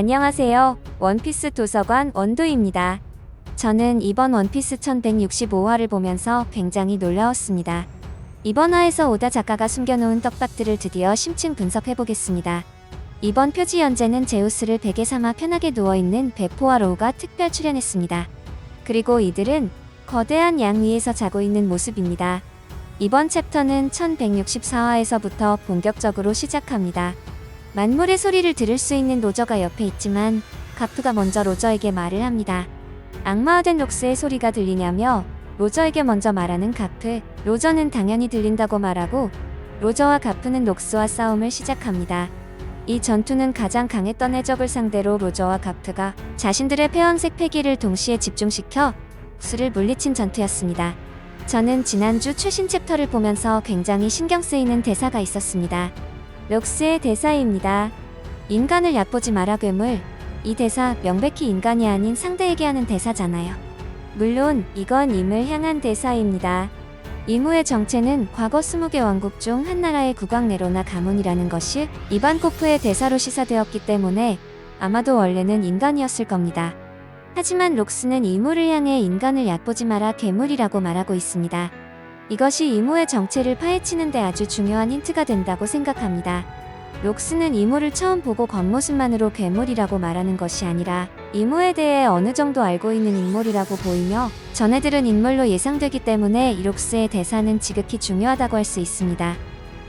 안녕하세요. 원피스 도서관 원도입니다. 저는 이번 원피스 1165화를 보면서 굉장히 놀라웠습니다. 이번 화에서 오다 작가가 숨겨놓은 떡밥들을 드디어 심층 분석해보겠습니다. 이번 표지 연재는 제우스를 베개 삼아 편하게 누워있는 베포와 로우가 특별 출연했습니다. 그리고 이들은 거대한 양 위에서 자고 있는 모습입니다. 이번 챕터는 1164화에서부터 본격적으로 시작합니다. 만물의 소리를 들을 수 있는 로저가 옆에 있지만 가프가 먼저 로저에게 말을 합니다. 악마화된 록스의 소리가 들리냐며 로저에게 먼저 말하는 가프. 로저는 당연히 들린다고 말하고 로저와 가프는 록스와 싸움을 시작합니다. 이 전투는 가장 강했던 해적을 상대로 로저와 가프가 자신들의 폐왕색 패기를 동시에 집중시켜 록스를 물리친 전투였습니다. 저는 지난주 최신 챕터를 보면서 굉장히 신경 쓰이는 대사가 있었습니다. 록스의 대사입니다. 인간을 얕보지 마라 괴물. 이 대사 명백히 인간이 아닌 상대에게 하는 대사잖아요. 물론 이건 임을 향한 대사입니다. 이무의 정체는 과거 20개 왕국 중 한 나라의 국왕 네로나 가문이라는 것이 이반코프의 대사로 시사되었기 때문에 아마도 원래는 인간이었을 겁니다. 하지만 록스는 이무를 향해 인간을 얕보지 마라 괴물이라고 말하고 있습니다. 이것이 이무의 정체를 파헤치는데 아주 중요한 힌트가 된다고 생각합니다. 록스는 이무를 처음 보고 겉모습만으로 괴물이라고 말하는 것이 아니라 이무에 대해 어느 정도 알고 있는 인물이라고 보이며 전해들은 인물로 예상되기 때문에 이 록스의 대사는 지극히 중요하다고 할 수 있습니다.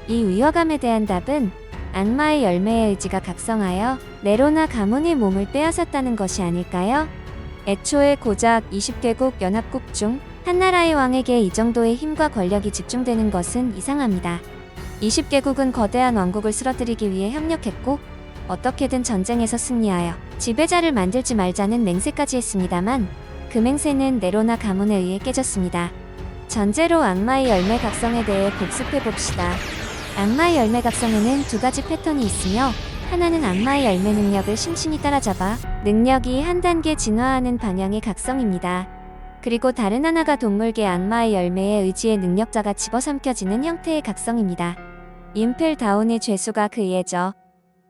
이 위화감에 대한 답은 악마의 열매의 의지가 각성하여 네로나 가문의 몸을 빼앗았다는 것이 아닐까요? 애초에 고작 20개국 연합국 중 한나라의 왕에게 이 정도의 힘과 권력이 집중되는 것은 이상합니다. 20개국은 거대한 왕국을 쓰러뜨리기 위해 협력했고 어떻게든 전쟁에서 승리하여 지배자를 만들지 말자는 맹세까지 했습니다만 그 맹세는 네로나 가문에 의해 깨졌습니다. 전제로 악마의 열매 각성에 대해 복습해 봅시다. 악마의 열매 각성에는 두 가지 패턴이 있으며 하나는 악마의 열매 능력을 심신이 따라잡아 능력이 한 단계 진화하는 방향의 각성입니다. 그리고 다른 하나가 동물계 악마의 열매의 의지의 능력자가 집어삼켜지는 형태의 각성입니다. 임펠 다운의 죄수가 그 예죠.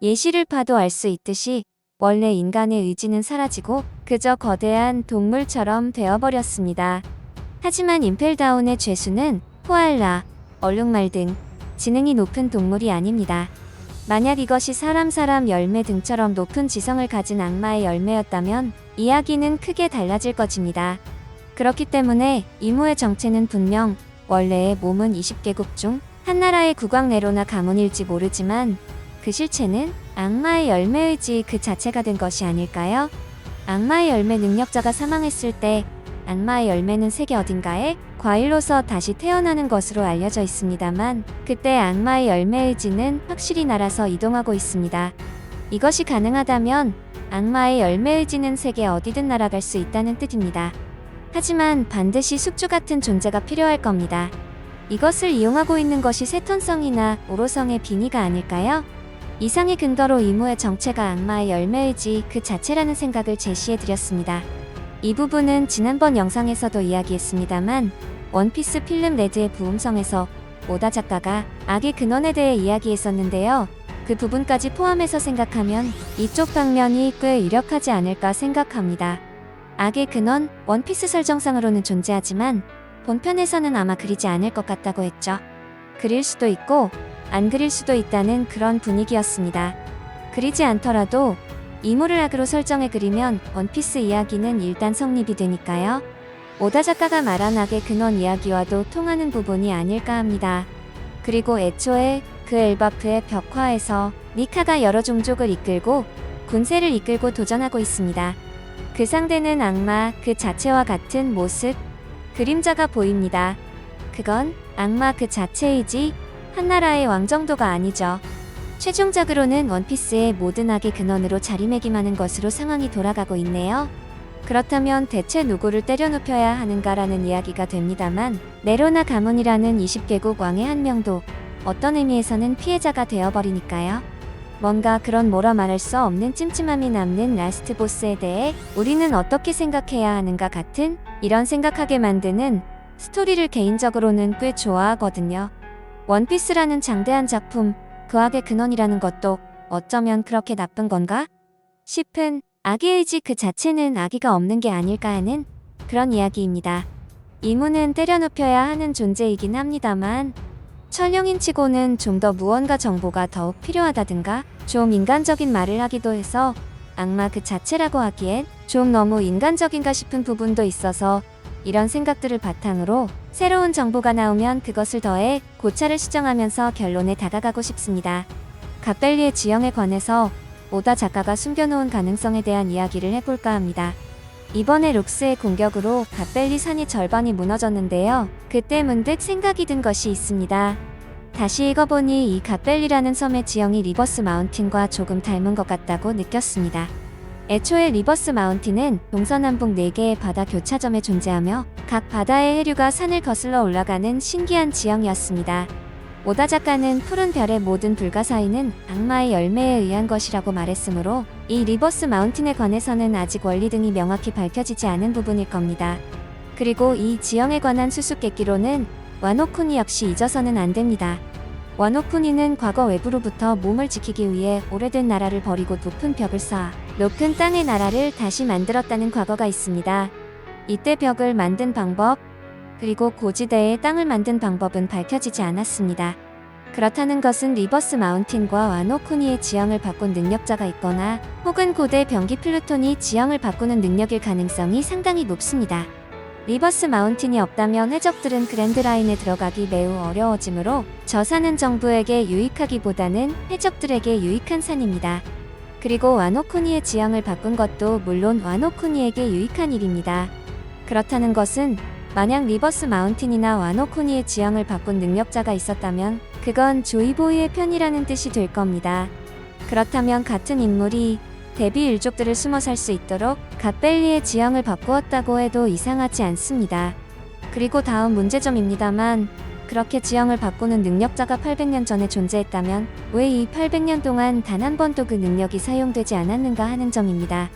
예시를 봐도 알 수 있듯이 원래 인간의 의지는 사라지고 그저 거대한 동물처럼 되어버렸습니다. 하지만 임펠다운의 죄수는 코알라, 얼룩말 등 지능이 높은 동물이 아닙니다. 만약 이것이 사람 사람 열매 등처럼 높은 지성을 가진 악마의 열매였다면 이야기는 크게 달라질 것입니다. 그렇기 때문에 이무의 정체는 분명 원래의 몸은 20개국 중 한나라의 국왕 네로나 가문일지 모르지만 그 실체는 악마의 열매의 지 그 자체가 된 것이 아닐까요? 악마의 열매 능력자가 사망했을 때 악마의 열매는 세계 어딘가에 과일로서 다시 태어나는 것으로 알려져 있습니다만 그때 악마의 열매의 지는 확실히 날아서 이동하고 있습니다. 이것이 가능하다면 악마의 열매의 지는 세계 어디든 날아갈 수 있다는 뜻입니다. 하지만 반드시 숙주 같은 존재가 필요할 겁니다. 이것을 이용하고 있는 것이 세턴성이나 오로성의 빙의가 아닐까요? 이상의 근거로 이모의 정체가 악마의 열매이지 그 자체라는 생각을 제시해 드렸습니다. 이 부분은 지난번 영상에서도 이야기했습니다만 원피스 필름 레드의 부음성에서 오다 작가가 악의 근원에 대해 이야기했었는데요. 그 부분까지 포함해서 생각하면 이쪽 방면이 꽤 유력하지 않을까 생각합니다. 악의 근원, 원피스 설정상으로는 존재하지만 본편에서는 아마 그리지 않을 것 같다고 했죠. 그릴 수도 있고 안 그릴 수도 있다는 그런 분위기였습니다. 그리지 않더라도 이모를 악으로 설정해 그리면 원피스 이야기는 일단 성립이 되니까요. 오다 작가가 말한 악의 근원 이야기와도 통하는 부분이 아닐까 합니다. 그리고 애초에 그 엘바프의 벽화에서 미카가 여러 종족을 이끌고 군세를 이끌고 도전하고 있습니다. 그 상대는 악마 그 자체와 같은 모습, 그림자가 보입니다. 그건 악마 그 자체이지 한나라의 왕 정도가 아니죠. 최종적으로는 원피스의 모든 악의 근원으로 자리매김하는 것으로 상황이 돌아가고 있네요. 그렇다면 대체 누구를 때려눕혀야 하는가라는 이야기가 됩니다만 네로나 가문이라는 20개국 왕의 한 명도 어떤 의미에서는 피해자가 되어버리니까요. 뭔가 그런 뭐라 말할 수 없는 찜찜함이 남는 라스트 보스에 대해 우리는 어떻게 생각해야 하는가 같은 이런 생각하게 만드는 스토리를 개인적으로는 꽤 좋아하거든요. 원피스라는 장대한 작품, 그 악의 근원이라는 것도 어쩌면 그렇게 나쁜 건가? 싶은 아기 의지 그 자체는 아기가 없는 게 아닐까 하는 그런 이야기입니다. 이문은 때려눕혀야 하는 존재이긴 합니다만 철령인 치고는 좀 더 무언가 정보가 더욱 필요하다든가 좀 인간적인 말을 하기도 해서 악마 그 자체라고 하기엔 좀 너무 인간적인가 싶은 부분도 있어서 이런 생각들을 바탕으로 새로운 정보가 나오면 그것을 더해 고찰을 수정하면서 결론에 다가가고 싶습니다. 갓벨리의 지형에 관해서 오다 작가가 숨겨놓은 가능성에 대한 이야기를 해볼까 합니다. 이번에 록스의 공격으로 갓벨리 산이 절반이 무너졌는데요. 그때 문득 생각이 든 것이 있습니다. 다시 읽어보니 이 갓벨리라는 섬의 지형이 리버스 마운틴과 조금 닮은 것 같다고 느꼈습니다. 애초에 리버스 마운틴은 동서남북 4개의 바다 교차점에 존재하며 각 바다의 해류가 산을 거슬러 올라가는 신기한 지형이었습니다. 오다 작가는 푸른 별의 모든 불가사의는 악마의 열매에 의한 것이라고 말했으므로 이 리버스 마운틴에 관해서는 아직 원리 등이 명확히 밝혀지지 않은 부분일 겁니다. 그리고 이 지형에 관한 수수께끼로는 와노쿠니 역시 잊어서는 안 됩니다. 와노쿠니는 과거 외부로부터 몸을 지키기 위해 오래된 나라를 버리고 높은 벽을 쌓아 높은 땅의 나라를 다시 만들었다는 과거가 있습니다. 이때 벽을 만든 방법, 그리고 고지대에 땅을 만든 방법은 밝혀지지 않았습니다. 그렇다는 것은 리버스 마운틴과 와노쿠니의 지형을 바꾼 능력자가 있거나 혹은 고대 병기 플루톤이 지형을 바꾸는 능력일 가능성이 상당히 높습니다. 리버스 마운틴이 없다면 해적들은 그랜드라인에 들어가기 매우 어려워지므로 저 산은 정부에게 유익하기보다는 해적들에게 유익한 산입니다. 그리고 와노쿠니의 지형을 바꾼 것도 물론 와노쿠니에게 유익한 일입니다. 그렇다는 것은 만약 리버스 마운틴이나 와노쿠니의 지형을 바꾼 능력자가 있었다면 그건 조이보이의 편이라는 뜻이 될 겁니다. 그렇다면 같은 인물이 데비 일족들을 숨어 살 수 있도록 갓벨리의 지형을 바꾸었다고 해도 이상하지 않습니다. 그리고 다음 문제점입니다만 그렇게 지형을 바꾸는 능력자가 800년 전에 존재했다면 왜 이 800년 동안 단 한 번도 그 능력이 사용되지 않았는가 하는 점입니다.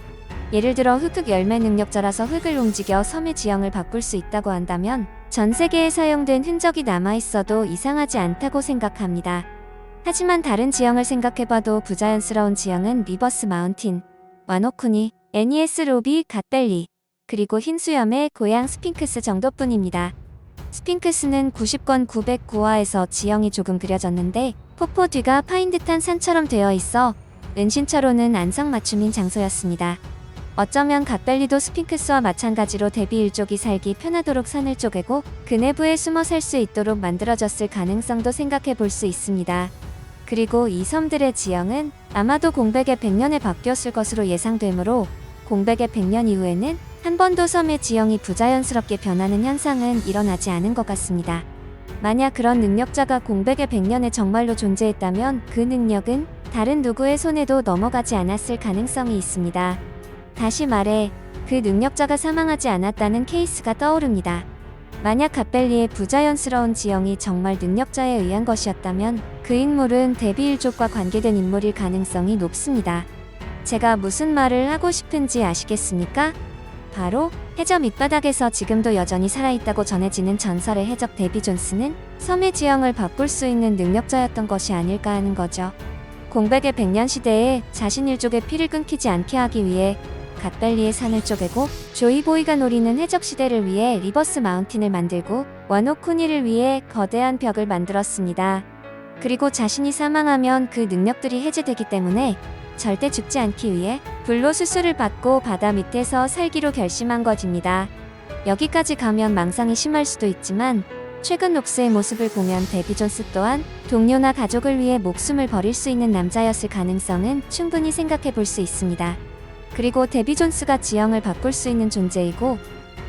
예를 들어 흑흑 열매 능력자라서 흙을 움직여 섬의 지형을 바꿀 수 있다고 한다면 전 세계에 사용된 흔적이 남아 있어도 이상하지 않다고 생각합니다. 하지만 다른 지형을 생각해봐도 부자연스러운 지형은 리버스 마운틴, 와노쿠니, 애니에스 로비, 갓벨리, 그리고 흰수염의 고향 스핑크스 정도뿐입니다. 스핑크스는 90권 909화에서 지형이 조금 그려졌는데 폭포 뒤가 파인 듯한 산처럼 되어 있어 은신처로는 안성맞춤인 장소였습니다. 어쩌면 갓벨리도 스핑크스와 마찬가지로 데비 일족이 살기 편하도록 산을 쪼개고 그 내부에 숨어 살 수 있도록 만들어졌을 가능성도 생각해 볼 수 있습니다. 그리고 이 섬들의 지형은 아마도 공백의 100년에 바뀌었을 것으로 예상되므로 공백의 100년 이후에는 한 번도 섬의 지형이 부자연스럽게 변하는 현상은 일어나지 않은 것 같습니다. 만약 그런 능력자가 공백의 100년에 정말로 존재했다면 그 능력은 다른 누구의 손에도 넘어가지 않았을 가능성이 있습니다. 다시 말해 그 능력자가 사망하지 않았다는 케이스가 떠오릅니다. 만약 갓벨리의 부자연스러운 지형이 정말 능력자에 의한 것이었다면 그 인물은 데비 일족과 관계된 인물일 가능성이 높습니다. 제가 무슨 말을 하고 싶은지 아시겠습니까? 바로 해저 밑바닥에서 지금도 여전히 살아있다고 전해지는 전설의 해적 데비 존스는 섬의 지형을 바꿀 수 있는 능력자였던 것이 아닐까 하는 거죠. 공백의 백년 시대에 자신 일족의 피를 끊기지 않게 하기 위해 갓벨리의 산을 쪼개고 조이보이가 노리는 해적 시대를 위해 리버스 마운틴을 만들고 와노쿠니를 위해 거대한 벽을 만들었습니다. 그리고 자신이 사망하면 그 능력들이 해제되기 때문에 절대 죽지 않기 위해 불로 수술을 받고 바다 밑에서 살기로 결심한 것입니다. 여기까지 가면 망상이 심할 수도 있지만 최근 록스의 모습을 보면 데비 존스 또한 동료나 가족을 위해 목숨을 버릴 수 있는 남자였을 가능성은 충분히 생각해 볼 수 있습니다. 그리고 데비 존스가 지형을 바꿀 수 있는 존재이고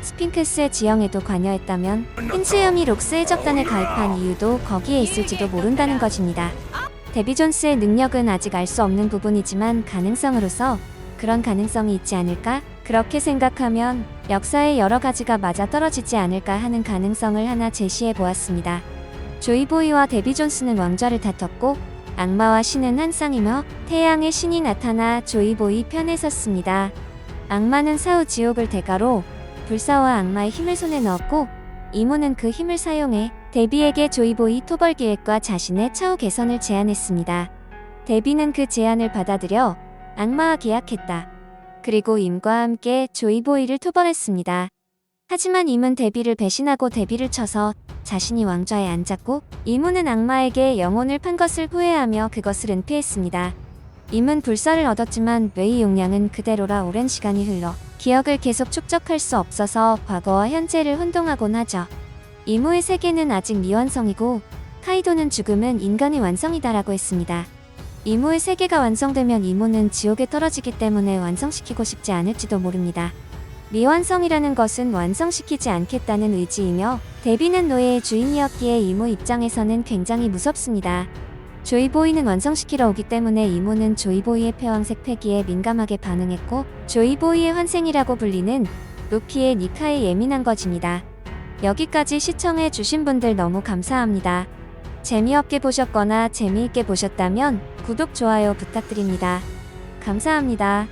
스핑크스의 지형에도 관여했다면 흰수염이 록스 해적단에 가입한 이유도 거기에 있을지도 모른다는 것입니다. 데비 존스의 능력은 아직 알 수 없는 부분이지만 가능성으로서 그런 가능성이 있지 않을까? 그렇게 생각하면 역사의 여러 가지가 맞아 떨어지지 않을까 하는 가능성을 하나 제시해 보았습니다. 조이보이와 데비 존스는 왕좌를 다퉜고 악마와 신은 한 쌍이며 태양의 신이 나타나 조이보이 편에 섰습니다. 악마는 사후 지옥을 대가로 불사와 악마의 힘을 손에 넣었고 이모는 그 힘을 사용해 데비에게 조이보이 토벌 계획과 자신의 차후 개선을 제안했습니다. 데비는 그 제안을 받아들여 악마와 계약했다. 그리고 임과 함께 조이보이를 토벌했습니다. 하지만 임은 데비를 배신하고 데비를 쳐서 자신이 왕좌에 앉았고 이무는 악마에게 영혼을 판 것을 후회하며 그것을 은폐했습니다. 임은 불사를 얻었지만 뇌의 용량은 그대로라 오랜 시간이 흘러 기억을 계속 축적할 수 없어서 과거와 현재를 혼동하곤 하죠. 이무의 세계는 아직 미완성이고 카이도는 죽음은 인간의 완성이다라고 했습니다. 이무의 세계가 완성되면 이무는 지옥에 떨어지기 때문에 완성시키고 싶지 않을지도 모릅니다. 미완성이라는 것은 완성시키지 않겠다는 의지이며 데비는 노예의 주인이었기에 이모 입장에서는 굉장히 무섭습니다. 조이보이는 완성시키러 오기 때문에 이모는 조이보이의 폐왕색 폐기에 민감하게 반응했고 조이보이의 환생이라고 불리는 루피의 니카에 예민한 것입니다. 여기까지 시청해 주신 분들 너무 감사합니다. 재미없게 보셨거나 재미있게 보셨다면 구독, 좋아요 부탁드립니다. 감사합니다.